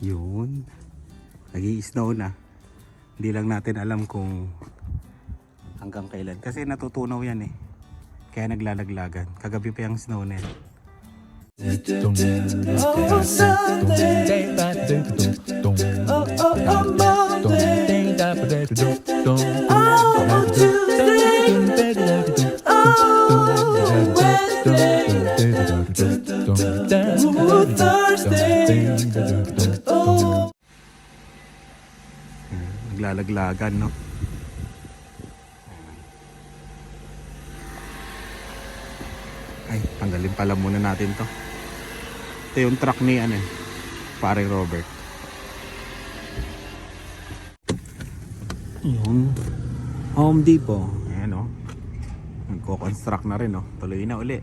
Yun. Nag-i-snow na. Hindi lang natin alam kung hanggang kailan. Kasi natutunaw yan eh. Kaya naglalaglagan. Kagabi pa yung snow yan. Oh, Thursday. Naglalaglagan no. Ay, tanggalin pala muna natin to. Ito yung truck ni ano eh. Pare Robert. Yun. Home Depot. Ayan o. Nagko-construct na rin o. Tuloy na uli.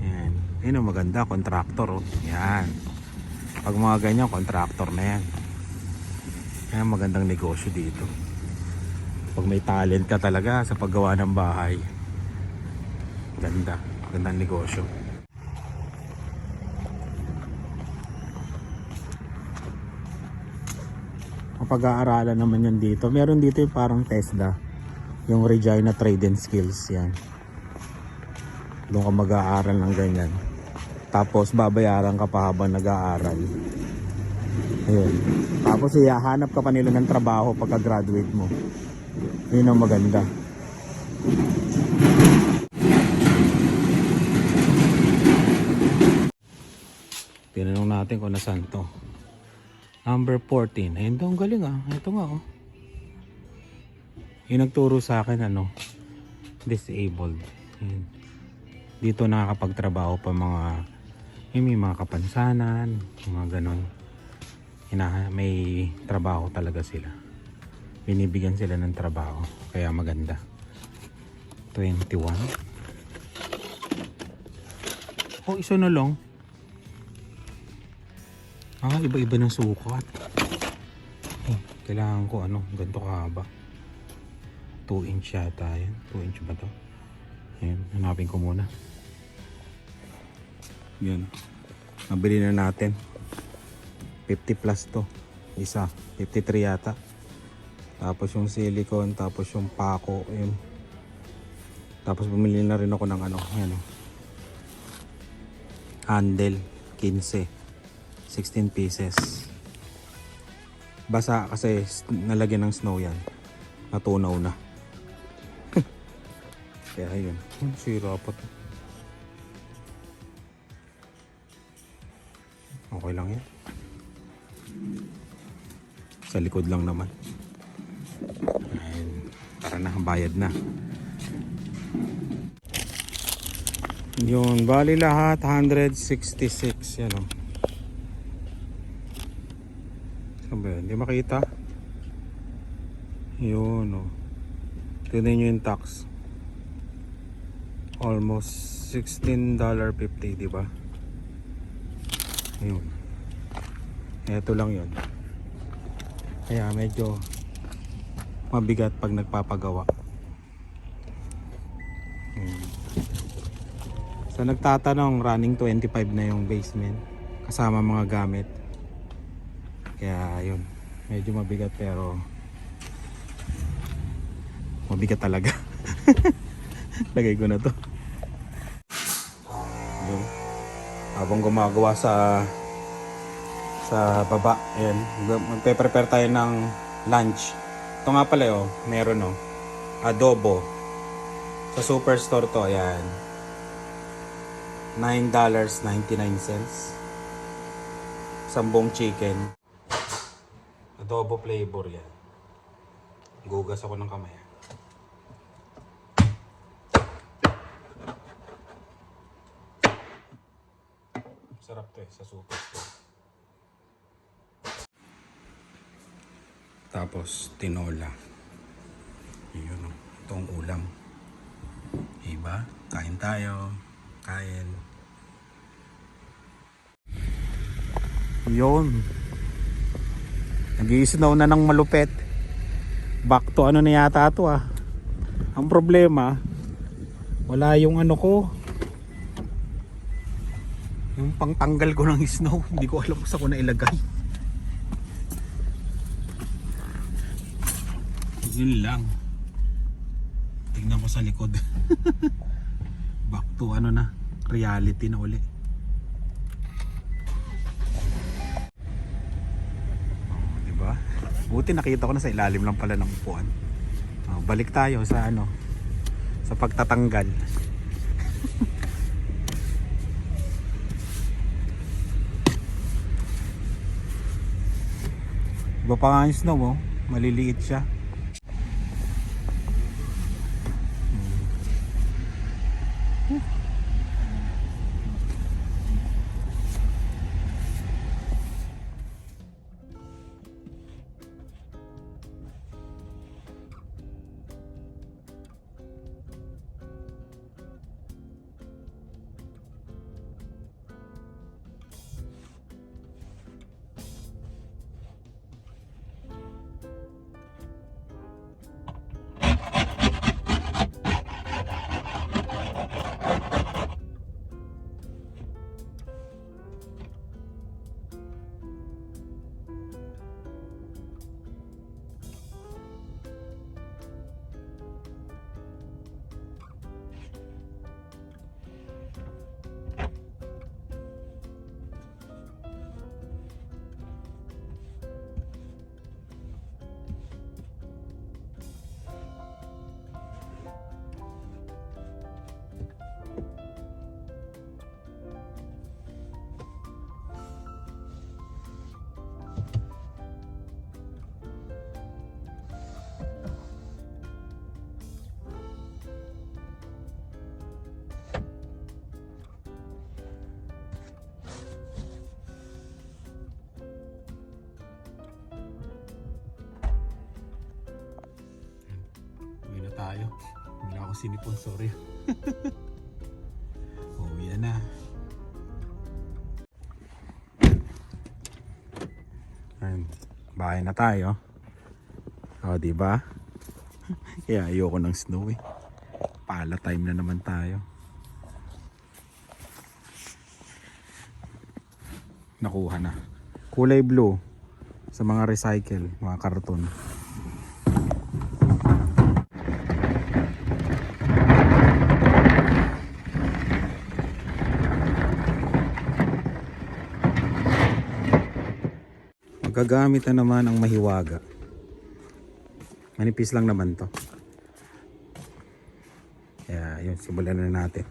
Ayan. Ayan o maganda. Contractor o. Yan. Pag mga ganyan, contractor na yan. Kaya magandang negosyo dito. Pag may talent ka talaga sa paggawa ng bahay. Ganda. Gandang negosyo. Kapag-aaralan naman yan dito. Meron dito yung parang TESDA. Yung Regina Trade and Skills. Yan. Doon ka mag-aaral ng ganyan. Tapos babayaran ka pa habang nag-aaral. Ayun. Tapos ihahanap ka pa nila ng trabaho pagka graduate mo. Yun ang maganda. Tinanong natin kung nasaan to. Number 14. Ayun daw, ang galing ah. Ito nga oh. Yung nagturo sa akin ano, disabled. Ayun. Dito nakakapagtrabaho pa mga yung may mga kapansanan, mga ganon. May trabaho talaga sila. Binibigyan sila ng trabaho. Kaya maganda. 21. Oh, isa na lang. Ah, iba-iba ng sukat. Eh, kailangan ko ano, ganito kahaba. 2 inch yata yan. 2 inch ba to? Ayan, hanapin ko muna. Yun. Nabili na natin. 50 plus to. Isa. 53 yata. Tapos yung silicone, tapos yung pako, yun. Tapos bumili na rin ako ng ano, yan. Handle, 15. 16 pieces. Basa kasi nalagyan ng snow yan. Natunaw na. Kaya yun. Sira pa. Okay lang yan. Sa likod lang naman. Ayun. Tara na, bayad na. Yun, bali lahat 166 yan o. Saan ba yun? Hindi makita. Yun o. Tignan nyo yung tax. Almost $16.50, di ba? Ayun. Ito lang yun. Kaya medyo mabigat pag nagpapagawa. Ayun. Sa nagtatanong, running 25 na yung basement kasama mga gamit. Kaya yun, medyo mabigat pero mabigat talaga. Lagay ko na to. Habang gumagawa sa sa baba, ayan, mag- magpe-prepare tayo ng lunch. Ito nga pala oh, meron oh, adobo. Sa superstore to, ayan. $9.99 Sambong chicken Adobo flavor yan Gugas ako ng kamay Sarap to eh sa superstore Tapos tinola. Yun o Itong ulam. Iba Kain tayo. Kain. Yun. Nag-i-snow na ng malupet. Back to ano na yata to ah. Ang problema Wala yung ano ko Yung pangtanggal ko ng snow, hindi ko alam kung saan ko na ilagay. Yun lang. Tingnan ko sa likod. Back to ano na, reality na uli. Oh, di ba? Buti nakita ko na sa ilalim lang pala ng upuan. Oh, balik tayo sa ano, sa pagtatanggal. Iba pa nga yung snow oh. Maliliit siya. Tayo. Wala ako sinipon, sorry. Uwi na. Ayan, bahay na tayo. O, di ba? Kaya ayoko ng snow eh. Pala time na naman tayo. Nakuha na. Kulay blue sa mga recycle, mga karton. Magagamit na naman ang mahiwaga. Manipis lang naman to. Kaya yun, simulan na natin.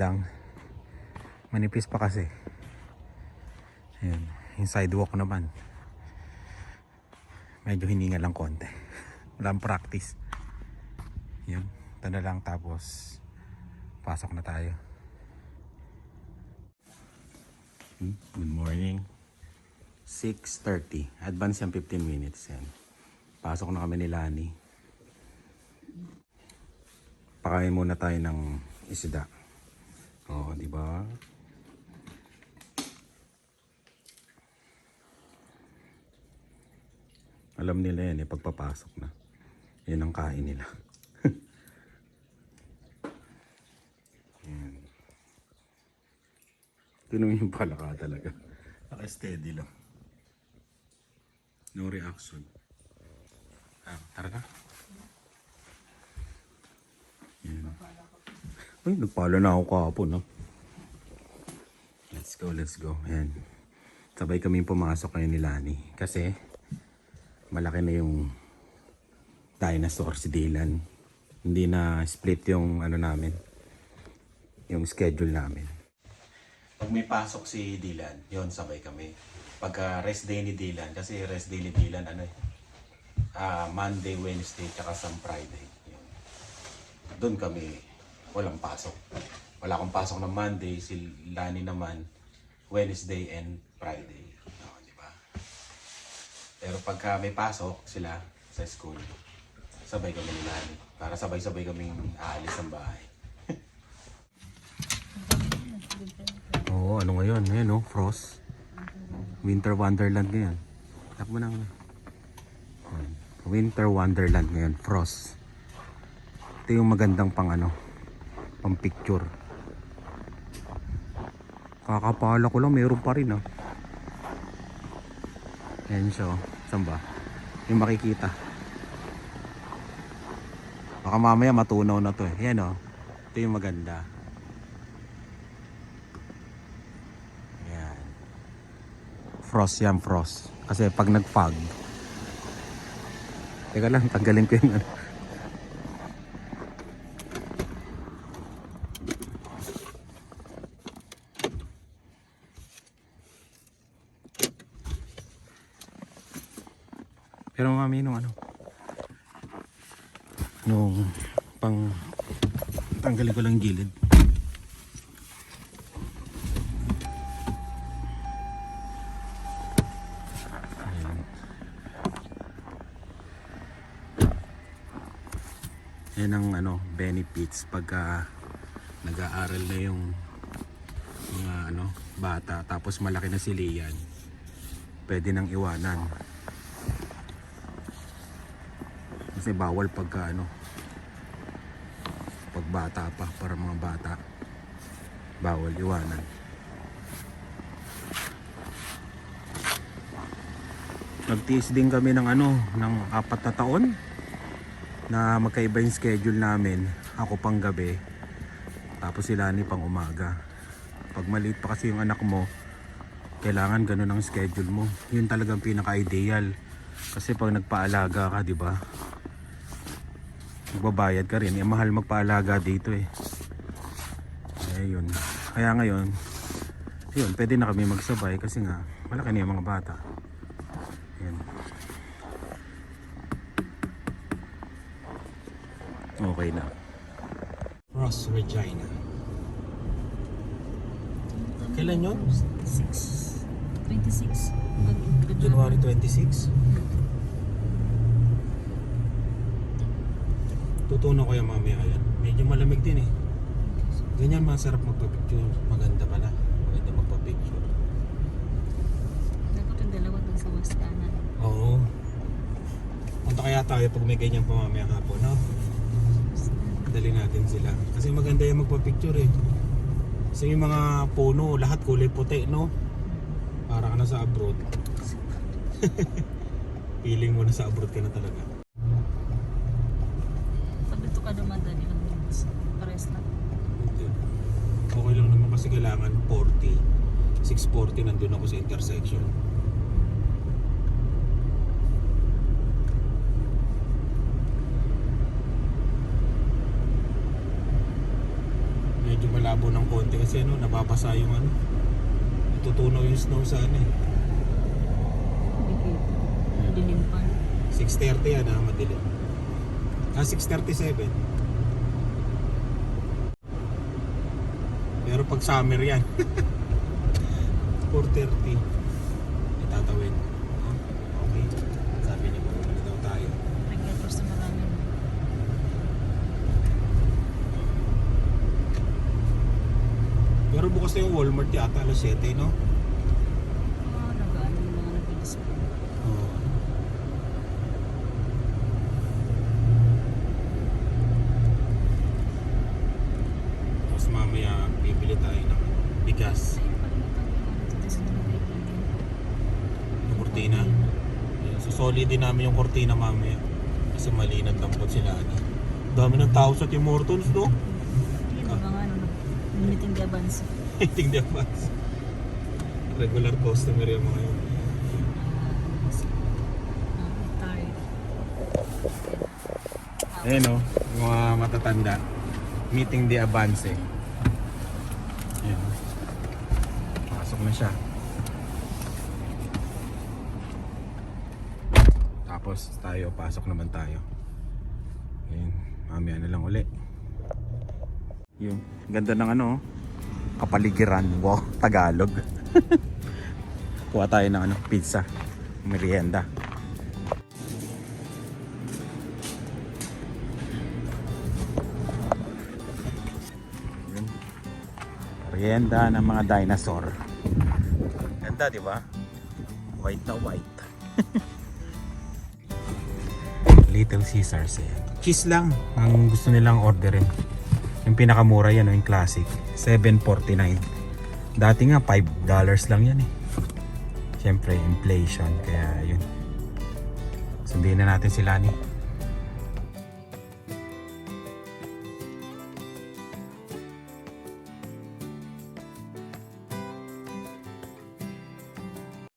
Lang. Manipis pa kasi. Ayun, yung sidewalk naman. Medyo hininga lang konti. Walang practice. Yun, ito na lang tapos pasok na tayo. Hmm, Good morning. 6.30. Advance yung 15 minutes yan. Pasok na kami ni Lani. Pakain muna tayo ng isda. Oo, di ba? Alam nila yan eh, pagpapasok na. Yan ang kain nila. yan. Tinong yung palaka talaga. Naka-steady lang. No reaction. Ah, tara na. Yan. Ay, nagpala na ako kahapon, no? Let's go, let's go. Ayan. Sabay kami pumasok ngayon ni Lani. Kasi, malaki na yung dinosaur si Dylan. Hindi na split yung ano namin. Yung schedule namin. Pag may pasok si Dylan, yon sabay kami. Pagka rest day ni Dylan, kasi rest day ni Dylan, ano eh, ah, Monday, Wednesday, tsaka some Friday. Yun doon kami walang pasok. Wala akong pasok ng Monday, si Lani naman Wednesday and Friday. No, di ba? Pero pagka may pasok sila sa school, sabay kami ni Lani. Para sabay-sabay kaming aalis ng bahay. Oo, ano ngayon? Ngayon, oh, frost. Winter Wonderland ngayon. Takbo na. Ayan. Winter Wonderland ngayon, frost. Ito yung magandang pang ano, pang picture. Kakapala ko lang, meron pa rin ah. Ayan siya oh. Saan ba? Yung makikita. Baka mamaya matunaw na to eh. Ayan oh. Ito yung maganda. Ayan. Frost yan, frost. Kasi pag nag-fog, Teka lang, tanggalin ko yung ano. Pero mami nung ano? Nung pang tanggalin ko lang gilid. Ayan. yan ang ano benefits pagka nag-aaral na yung mga ano bata. Tapos malaki na si Lian pwede nang iwanan kasi bawal pagka ano pag pa para mga bata bawal iwanan. Nagtiis din kami ng ano ng apat na taon na magkaiba yung schedule namin. Ako pang gabi tapos sila ni pang umaga. Pag maliit pa kasi yung anak mo kailangan ganun ang schedule mo. Yun talagang pinaka ideal kasi pag nagpaalaga ka di ba magbabayad ka rin. Eh, mahal magpaalaga dito eh. Eh, yun. Kaya ngayon, yun, pwede na kami magsabay kasi nga, malaki na yung mga bata. Yan. Okay na. Thomas Regina. Kailan yun? 6. 26. January 26. Tutunan ko yung mamaya yan. Medyo malamig din eh. Ganyan masarap magpa-picture. Maganda pala. Maganda magpa-picture. Dapat yung dalawa dun sa kanan. Oo. Punta kaya tayo pag may ganyan pa mamaya hapon, no? Dali natin sila. Kasi maganda yung magpa-picture eh. Kasi yung mga puno, lahat kulay puti, no? Para ka na sa abroad. Feeling mo na sa abroad ka na talaga. Pag dito ka dumadaan, ilang minutes? Pares na. Hindi. Okay lang naman kasi kailangan 40. 640 nandun ako sa intersection. Medyo malabo ng konti kasi ano, nababasa yung ano. Natutunaw yung snow sa ano eh. Bigit. Dilim pa. 6.30 yan ah, madilim. Ah, 6.37. Pero pag summer yan. 4.30. Itatawid. Oh, Okay. Sabi niya mo na daw tayo. Regulars na marami. Pero bukas na yung Walmart yata, alas 7, no? Ah, nag-ano yung mga nabilis pa. Oo. Tapos mamaya bibili tayo ng bigas. Ayun, kalimutan ko yung ano dito sa mga kaibigan. Yung kurtina. So solid din namin yung kurtina mamaya. Kasi malinag lampot sila. Ani. Dami ng tao sa Tim Hortons, no? Yun, mga ano, meeting the advance. Hindi ba? Regular customer yung mga yun. Ah, retired. Ayan o, yung mga matatanda. Meeting the Avance. Ayan. Pasok na siya. Tapos tayo, pasok naman tayo. Ayan, mamaya na lang uli. Yung ganda ng ano, kapaligiran. Wow, Tagalog. Kuha tayo ng ano, pizza. Merienda. Yun. Merienda ng mga dinosaur. Ganda, di ba? White na white. Little Caesars eh. Cheese lang ang gusto nilang orderin. Yung pinakamura yan, oh, yung classic. 7.49. Dati nga 5 dollars lang yan eh. Siyempre, inflation. Kaya yun. Sundin na natin sila ni.